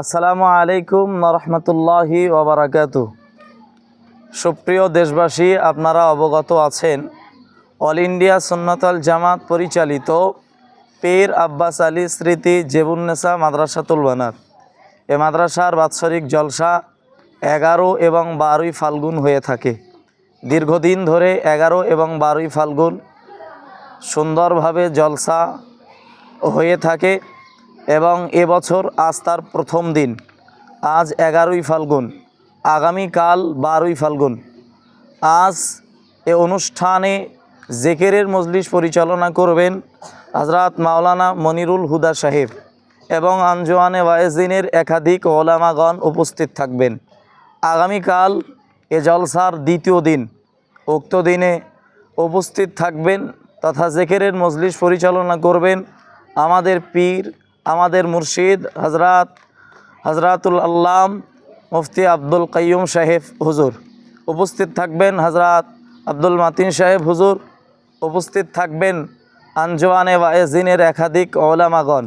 আসসালামু আলাইকুম রহমতুল্লাহি ওবরাকাত সুপ্রিয় দেশবাসী, আপনারা অবগত আছেন, অল ইন্ডিয়া সুন্নতল জামাত পরিচালিত পীর আব্বাস আলী স্মৃতি জেবুন্নেসা মাদ্রাসাতুল বানাত। এ মাদ্রাসার বাৎসরিক জলসা এগারো এবং বারোই ফাল্গুন হয়ে থাকে। দীর্ঘদিন ধরে এগারো এবং বারোই ফাল্গুন সুন্দরভাবে জলসা হয়ে থাকে। এবং এবছর আজ তার প্রথম দিন। আজ এগারোই ফাল্গুন। আগামীকাল বারোই ফাল্গুন। আজ এ অনুষ্ঠানে জেকেরের মজলিস পরিচালনা করবেন হজরত মাওলানা মনিরুল হুদা সাহেব এবং আঞ্জোয়ানে ওয়াইজিনের একাধিক ওলামাগণ উপস্থিত থাকবেন। আগামীকাল এ জলসার দ্বিতীয় দিন। উক্ত দিনে উপস্থিত থাকবেন তথা জেকেরের মজলিস পরিচালনা করবেন আমাদের পীর আমাদের মুর্শিদ হজরত হজরাতুল আল্লাম মুফতি আব্দুল কাইয়ুম সাহেব হুজুর। উপস্থিত থাকবেন হজরত আব্দুল মাতিন সাহেব হুজুর। উপস্থিত থাকবেন আঞ্জওয়ানে ওয়াইজিনের একাধিক ওলামাগণ।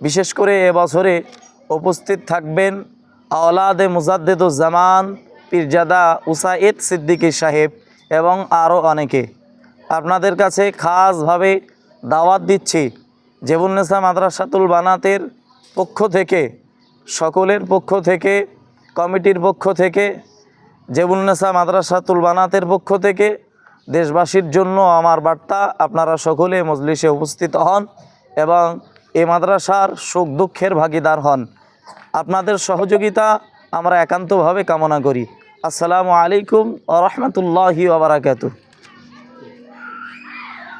বিশেষ করে এবছরে উপস্থিত থাকবেন আওলাদে মুজাদ্দেদুজ্জামান, পীরজাদা উসাইদ সিদ্দিকী সাহেব এবং আরও অনেকে। আপনাদের কাছে খাসভাবে দাওয়াত দিচ্ছি। জেবুন্নেসা মাদ্রাসাতুল বানাতের পক্ষ থেকে, সকলের পক্ষ থেকে, কমিটির পক্ষ থেকে জেবুন্নেসা মাদ্রাসাতুল বানাতের পক্ষ থেকে দেশবাসীর জন্য আমার বার্তা, আপনারা সকলে মজলিসে উপস্থিত হন এবং এ মাদ্রাসার সুখ দুঃখের ভাগিদার হন। আপনাদের সহযোগিতা আমরা একান্তভাবে কামনা করি। আসসালামু আলাইকুম আ রহমতুল্লাহি ওবরাকাতু